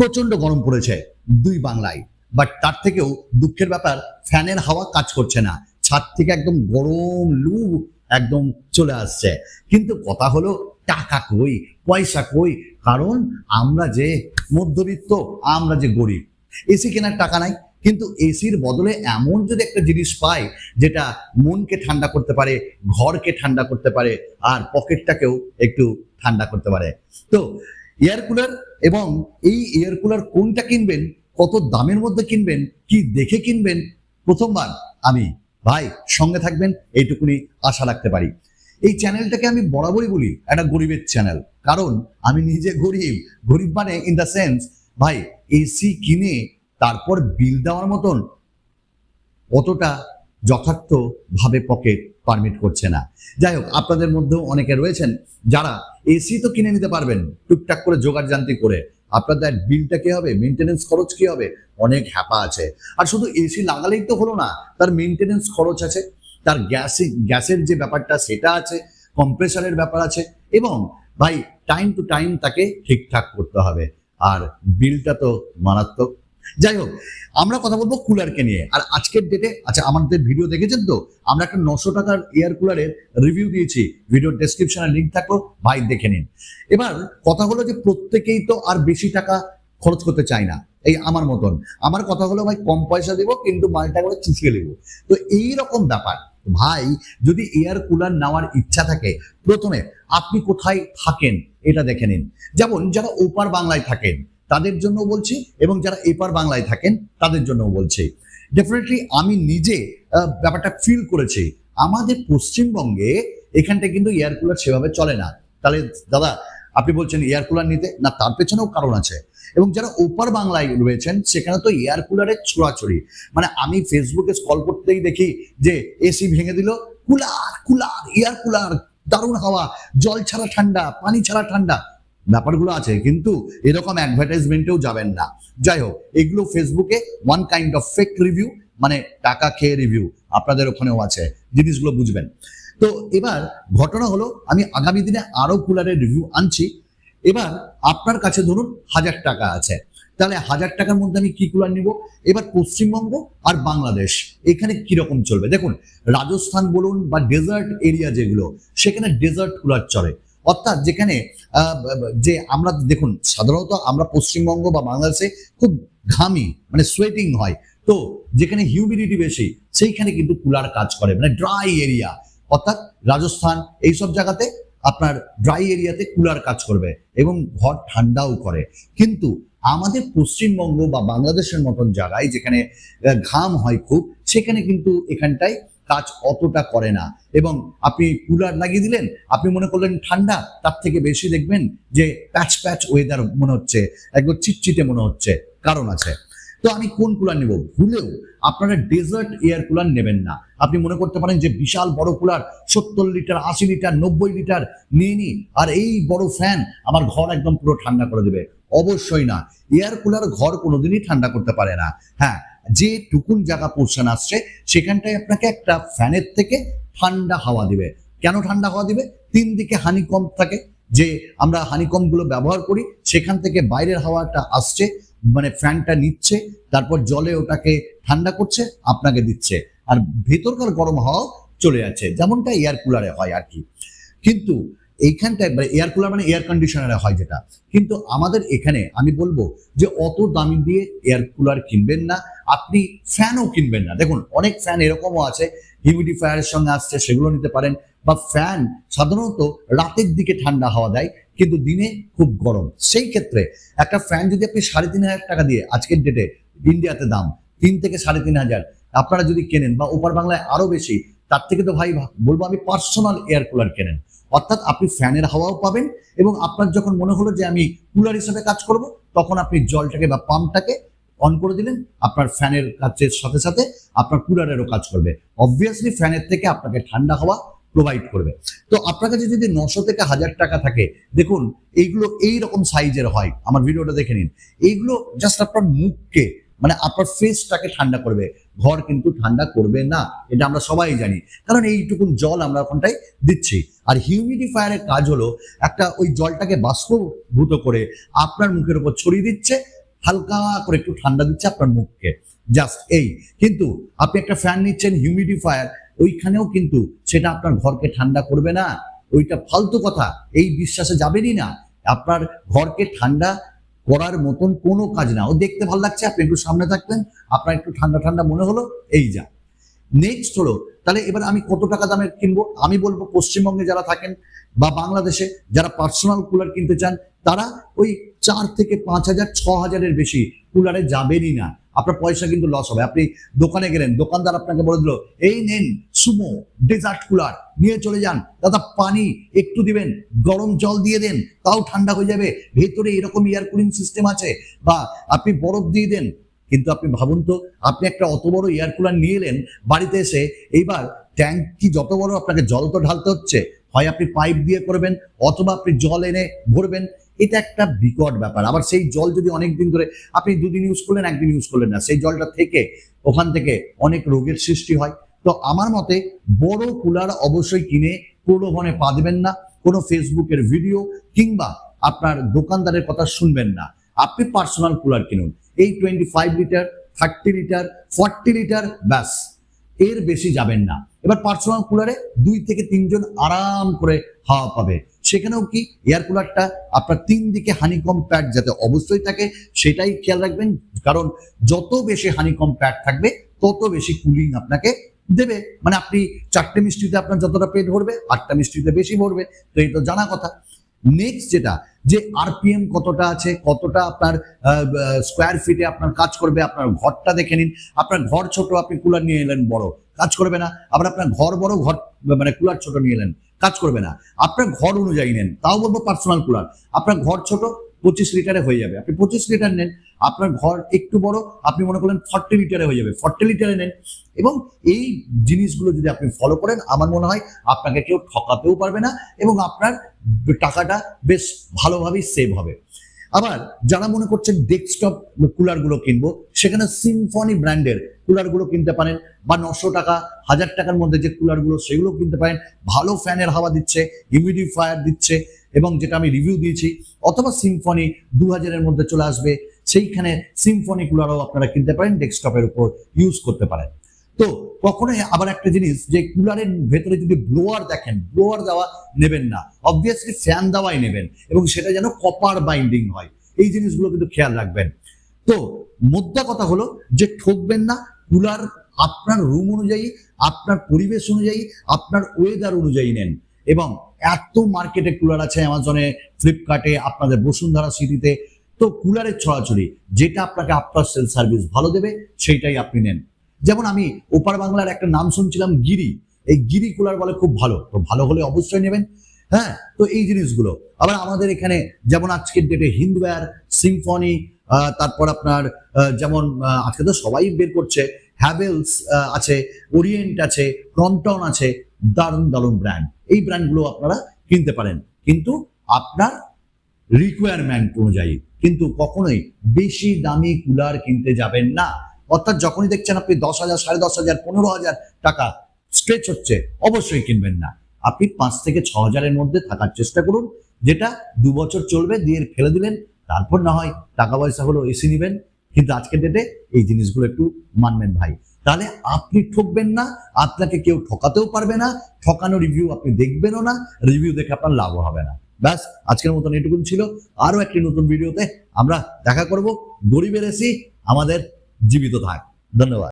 প্রচণ্ড গরম পড়েছে দুই বাংলায়। বাট তার থেকেও দুঃখের ব্যাপার, ফ্যানের হাওয়া কাজ করছে না। ছাদ থেকে একদম গরম লু একদম চলে আসছে। কিন্তু কথা হলো, টাকা কই, পয়সা কই? কারণ আমরা যে মধ্যবিত্ত, আমরা যে গরিব। এসি কেনার টাকা নাই। কিন্তু এসির বদলে এমন যদি একটা জিনিস পাই যেটা মনকে ঠান্ডা করতে পারে, ঘরকে ঠান্ডা করতে পারে, আর পকেটটাকেও একটু ঠান্ডা করতে পারে। তো এয়ার কুলার এবং এই এয়ার কুলার কোনটা কিনবেন, কত দামের মধ্যে কিনবেন, কি দেখে কিনবেন, প্রথমবার আমি ভাই সঙ্গে থাকবেন, এইটুকুনি আশা রাখতে পারি। এই চ্যানেলটাকে আমি বরাবরই বলি, একটা গরিবের চ্যানেল কারণ আমি নিজে গরিব। গরিব মানে ইন দ্য সেন্স ভাই এসি কিনে তারপর বিল দেওয়ার মতন, অতটা যথার্থভাবে পকেট পারমিট করছে না। যাই হোক আপনাদের মধ্যেও অনেকে রয়েছেন যারা এসি তো কিনে নিতে পারবেন, টুকটাক করে জোগাড় জান্তি করে। আপনাদের বিলটা কি হবে? মেনটেনেন্স খরচ কি হবে? অনেক হ্যাপা আছে। আর শুধু এসি লাগালেই তো হলো না, তার মেনটেনেন্স খরচ আছে, তার গ্যাস, গ্যাসের যে ব্যাপারটা সেটা আছে কম্প্রেসারের ব্যাপার আছে, এবং ভাই টাইম টু টাইম তাকে ঠিকঠাক করতে হবে। আর বিলটা তো মারাত্মক। যাই হোক, আমরা কথা বলব কুলারকে নিয়ে। আর আজকের ডেটে আচ্ছা আমাদের ভিডিও দেখেছেন তো, আমরা একটা নশো টাকার এয়ার কুলারের রিভিউ দিয়েছি। ভিডিওর ডেসক্রিপশনে লিঙ্ক থাকল, ভাই দেখে নিন। এবার, কথা হলো যে প্রত্যেকেই তো আর বেশি টাকা খরচ করতে চায় না, এই আমার মতন। আমার কথা হলো, ভাই, কম পয়সা দেবো, কিন্তু মালটা করে চুষিয়ে নেব তো এই রকম ব্যাপার। ভাই, যদি এয়ার কুলার নেওয়ার ইচ্ছা থাকে, প্রথমে আপনি কোথায় থাকেন, এটা দেখে নিন। যেমন, যারা ওপার বাংলায় থাকেন তাদের জন্য বলছি এবং যারা এপার বাংলায় থাকেন, তাদের জন্য বলছি। ডেফিনেটলি আমি নিজে ব্যাপারটা ফিল করেছি। আমাদের পশ্চিমবঙ্গে এখানটা কিন্তু এয়ার কুলার সেভাবে চলে না। তাহলে দাদা, আপনি বলছেন এয়ার কুলার নিতে, না তার পেছনেও কারণ আছে। এবং যারা ওপার বাংলায় রয়েছেন, সেখানে তো এয়ার কুলারের ছোড়াছড়ি। মানে আমি ফেসবুকে স্কল করতেই দেখি যে এসি ভেঙে দিল কুলার কুলার এয়ার কুলার দারুণ হাওয়া, জল ছাড়া ঠান্ডা, পানি ছাড়া ঠান্ডা। ব্যাপারগুলো আছে, কিন্তু এরকম অ্যাডভার্টাইজমেন্টেও যাবেন না। যাই হোক এগুলো ফেসবুকে one kind of fake review মানে টাকা খেয়ে রিভিউ আপনাদের ওখানেও আছে, জিনিসগুলো বুঝবেন। তো এবার ঘটনা হলো, আমি আগামী দিনে আরও কুলারের রিভিউ আনছি। এবার আপনার কাছে ধরুন হাজার টাকা আছে, তাহলে হাজার টাকার মধ্যে আমি কি কুলার নিব? এবার পশ্চিমবঙ্গ আর বাংলাদেশ, এখানে কীরকম চলবে? দেখুন, রাজস্থান বলুন বা ডেজার্ট এরিয়া যেগুলো, সেখানে ডেজার্ট কুলার চলে। অর্থাৎ যেখানে যে আমরা দেখুন, সাধারণত আমরা পশ্চিমবঙ্গ বা বাংলাদেশে খুব ঘামি মানে সোয়েটিং হয়। তো যেখানে হিউমিডিটি বেশি, সেইখানে কিন্তু কুলার কাজ করে মানে ড্রাই এরিয়া অর্থাৎ রাজস্থান, এইসব জায়গাতে আপনার ড্রাই এরিয়াতে কুলার কাজ করবে এবং ঘর ঠান্ডাও করে। কিন্তু আমাদের পশ্চিমবঙ্গ বা বাংলাদেশের মতন জায়গায় যেখানে ঘাম হয় খুব, সেখানে কিন্তু এখানটায় কাজ অতটা করে না। এবং আপনি কুলার লাগিয়ে দিলেন, আপনি মনে করলেন ঠান্ডা, তার থেকে বেশি দেখবেন যে প্যাচ প্যাচ ওয়েদার মনে হচ্ছে, একদম চিটচিটে মনে হচ্ছে, কারণ আছে। তো আমি কোন কুলার নেব? ভুলেও আপনারা ডেজার্ট এয়ার কুলার নেবেন না। আপনি মনে করতে পারেন যে বিশাল বড় কুলার, সত্তর লিটার, আশি লিটার, নব্বই লিটার নিয়ে নি আর এই বড় ফ্যান আমার ঘর একদম পুরো ঠান্ডা করে দেবে। অবশ্যই না। এয়ার কুলার ঘর কোনোদিনই ঠান্ডা করতে পারে না। হ্যাঁ যে টুকুন জায়গা পোর্শন আসছে, সেখানটায় আপনাকে একটা ফ্যানের থেকে ঠান্ডা হাওয়া দিবে। কেন ঠান্ডা হাওয়া দিবে? তিন দিকে হানিকম থাকে, যে আমরা হানিকমগুলো ব্যবহার করি, সেখান থেকে বাইরের হাওয়াটা আসছে মানে ফ্যানটা নিচ্ছে, তারপর জলে ওটাকে ঠান্ডা করছে, আপনাকে দিচ্ছে। আর ভেতরকার গরম হাওয়া চলে যাচ্ছে, যেমনটা এয়ার কুলারে হয় আর কি। কিন্তু এইখানটায় মানে এয়ার কুলার মানে এয়ার কন্ডিশনারে হয় যেটা। কিন্তু আমাদের এখানে আমি বলব যে অত দামি দিয়ে এয়ার কুলার কিনবেন না, আপনি ফ্যানও কিনবেন না। দেখুন, অনেক ফ্যান এরকমও আছে হিউমিডিফায়ারের সঙ্গে আসছে, সেগুলো নিতে পারেন। বা ফ্যান সাধারণত রাতের দিকে ঠান্ডা হাওয়া দেয়, কিন্তু দিনে খুব গরম। সেই ক্ষেত্রে একটা ফ্যান যদি আপনি সাড়ে তিন হাজার টাকা দিয়ে, আজকের ডেটে ইন্ডিয়াতে দাম, তিন থেকে সাড়ে তিন হাজার, আপনারা যদি কেনেন, বা ওপার বাংলায় আরও বেশি, তার থেকে তো ভাই, বলব আমি পার্সোনাল এয়ার কুলার কেনেন। অর্থাৎ আপনি ফ্যানের হাওয়াও পাবেন এবং আপনার যখন মনে হলো যে আমি কুলার হিসেবে কাজ করব, তখন আপনি জলটাকে বা পাম্পটাকে অন করে দিলেন, আপনার ফ্যানের কাজের সাথে সাথে আপনার কুলারেরও কাজ করবে। অবভিয়াসলি ফ্যানের থেকে আপনাকে ঠান্ডা হাওয়া প্রোভাইড করবে। তো আপনার কাছে যদি নশো থেকে হাজার টাকা থাকে, দেখুন, এইগুলো এই রকম সাইজের হয়। আমার ভিডিওটা দেখে নিন। এইগুলো জাস্ট আপনার মুখকে মানে আপনার ফেসটাকে ঠান্ডা করবে। ঘর কিন্তু ঠান্ডা করবে না, এটা আমরা সবাই জানি। কারণ এইটুকুন জল আমরা ওখানটায় দিচ্ছি। আর হিউমিডিফায়ারের কাজ হলো, একটা ওই জলটাকে বাষ্পভূত করে আপনার মুখের উপর ছড়িয়ে দিচ্ছে, হালকা করে একটু ঠান্ডা দিচ্ছে আপনার মুখকে। জাস্ট এই। কিন্তু আপনি একটা ফ্যান নিচ্ছেন হিউমিডিফায়ার ওইখানেও কিন্তু সেটা আপনার ঘরকে ঠান্ডা করবে না। ওইটা ফালতু কথা। এই বিশ্বাসে যাবেনই না। আপনার ঘরকে ঠান্ডা করার মতন কোনো কাজ না। ও দেখতে ভালো লাগছে, আপনি একটু সামনে থাকলেন, আপনার একটু ঠান্ডা ঠান্ডা মনে হলো, এই যা। নেক্সট হলো, তাহলে এবার আমি কত টাকা দামের কিনবো? আমি বলব পশ্চিমবঙ্গে যারা থাকেন বা বাংলাদেশে যারা পার্সোনাল কুলার কিনতে চান, তারা ওই চার থেকে পাঁচ হাজার, ছ হাজারের বেশি কুলারে যাবেনই না। আপনার পয়সা কিন্তু লস হবে। আপনি দোকানে গেলেন, দোকানদার আপনাকে বলে দিল, এই নেন সুমো ডেজার্ট কুলার নিয়ে চলে যান। দাদা, পানি একটু দিবেন, গরম জল দিয়ে দেন, তাও ঠান্ডা হয়ে যাবে। ভেতরে এরকম এয়ার কুলিং সিস্টেম আছে বা আপনি বরফ দিয়ে দেন। কিন্তু আপনি ভাবুন তো, আপনি একটা অত বড় এয়ার কুলার নিয়ে এলেন, বাড়িতে এসে এইবার ট্যাঙ্ক কি যত বড় আপনাকে জল তো ঢালতে হচ্ছে। হয় আপনি পাইপ দিয়ে করবেন অথবা আপনি জল এনে ভরবেন, এটা একটা বিকট ব্যাপার। আবার সেই জল যদি অনেক দিন ধরে, আপনি দুদিন ইউজ করলেন, একদিন ইউজ করলেন না। সেই জলটা থেকে ওখান থেকে অনেক রোগের সৃষ্টি হয়। তো আমার মতে বড় কুলার অবশ্যই কিনে প্রলোভনে পা দেবেন না। কোনো ফেসবুকের ভিডিও কিংবা আপনার দোকানদারের কথা শুনবেন না। আপনি পার্সোনাল কুলার কিনুন। এই twenty five litre thirty litre forty litre ব্যাস। এর বেশি যাবেন না। এবার পার্সোনাল কুলারে দুই থেকে তিনজন আরাম করে হাওয়া পাবে। সেখানেও কি এয়ার কুলারটা আপনার তিন দিকে হানিকম প্যাড যাতে অবশ্যই থাকে, সেটাই খেয়াল রাখবেন। কারণ যত বেশি হানিকম প্যাড থাকবে, তত বেশি কুলিং আপনাকে দেবে। মানে আপনি চারটে মিষ্টিতে আপনার যতটা পেট ভরবে, আটটা মিষ্টিতে বেশি ভরবে। তো এই তো জানা কথা। নেক্সট যেটা, যে আরপিএম কতটা আছে, কতটা আপনার স্কোয়ার ফিটে আপনার কাজ করবে, আপনার ঘরটা দেখে নিন। আপনার ঘর ছোট, আপনি কুলার নিয়ে এলেন, বড়। কাজ করবে না, আবার আপনার ঘর বড়, ঘর মানে কুলার ছোট নিয়ে এলেন। কাজ করবে না। আপনার ঘর অনুযায়ী নেন, তাও বলব পার্সোনাল কুলার আপনার ঘর ছোট পঁচিশ লিটারে হয়ে যাবে। আপনি পঁচিশ লিটার নেন, আপনার ঘর একটু বড়, আপনি মনে করলেন ফর্টি লিটারে হয়ে যাবে। ফর্টি লিটারে নেন। এবং এই জিনিসগুলো যদি আপনি ফলো করেন, আমার মনে হয় আপনাকে কেউ ঠকাতেও পারবে না এবং আপনার টাকাটা বেশ ভালোভাবেই সেভ হবে। আবার যারা মনে করছেন ডেস্কটপ কুলারগুলো কিনবো, সেখানে সিম্ফনি ব্র্যান্ডের কুলারগুলো কিনতে পারেন বা নশো টাকা, হাজার টাকার মধ্যে যে কুলারগুলো সেগুলো কিনতে পারেন। ভালো ফ্যানের হাওয়া দিচ্ছে হিউমিডিফায়ার দিচ্ছে এবং যেটা আমি রিভিউ দিয়েছি, অথবা সিম্ফনি দু হাজারের মধ্যে চলে আসবে। সেইখানে সিম্ফনি কুলারও আপনারা কিনতে পারেন ডেস্কটপের উপর ইউজ করতে পারেন। তো কখনোই আবার একটা জিনিস যে কুলারের ভেতরে যদি ব্লোয়ার দেখেন ব্লোয়ার দেওয়া নেবেন না। অবভিয়াসলি ফ্যান দেওয়াই নেবেন এবং সেটা যেন কপার বাইন্ডিং হয়। এই জিনিসগুলো কিন্তু খেয়াল রাখবেন। তো মোদ্দা কথা হলো যে ঠকবেন না, কুলার আপনার রুম অনুযায়ী, আপনার পরিবেশ অনুযায়ী, আপনার ওয়েদার অনুযায়ী নেন। এবং এত মার্কেটে কুলার আছে অ্যামাজনে ফ্লিপকার্টে আপনাদের বসুন্ধরা সিটিতে তো কুলারের ছড়াছড়ি, যেটা আপনাকে আপনার সেল সার্ভিস ভালো দেবে, সেইটাই আপনি নেন। যেমন আমি ওপার বাংলার একটা নাম শুনছিলাম গিরি। এই গিরি কুলার বলে খুব ভালো। তো ভালো হলে অবশ্যই নেবেন। হ্যাঁ তো এই জিনিসগুলো। আবার আমাদের এখানে যেমন আজকের ডেটে হিন্দওয়্যার সিম্ফনি তারপর আপনার যেমন আজকে তো সবাই বের করছে। হ্যাভেলস আছে ওরিয়েন্ট আছে ক্রমটন আছে, দারুণ দারুণ ব্র্যান্ড এই ব্র্যান্ডগুলো আপনারা কিনতে পারেন। কিন্তু আপনার রিকোয়ারমেন্ট অনুযায়ী। কিন্তু কখনোই বেশি দামি কুলার কিনতে যাবেন না। অর্থাৎ যখনই দেখছেন আপনি দশ হাজার, সাড়ে দশ হাজার, পনেরো হাজার টাকা স্ট্রেচ হচ্ছে, অবশ্যই কিনবেন না। আপনি পাঁচ থেকে ছ হাজারের মধ্যে থাকার চেষ্টা করুন, যেটা দু বছর চলবে, দিয়ে ফেলে দিলেন, তারপর না হয় টাকা পয়সা হলো এসি নেবেন। কিন্তু আজকের ডেটে এই জিনিসগুলো একটু মানবেন ভাই। তাহলে আপনি ঠকবেন না, আপনাকে কেউ ঠকাতেও পারবে না, ঠকানো রিভিউ আপনি দেখবেনও না রিভিউ দেখে আপনার লাভও হবে না। ব্যাস, আজকের মতন এটুকুন ছিল। আরও একটি নতুন ভিডিওতে আমরা দেখা করব। গরিবের এসি আমাদের जीवित धाक धन्यवाद.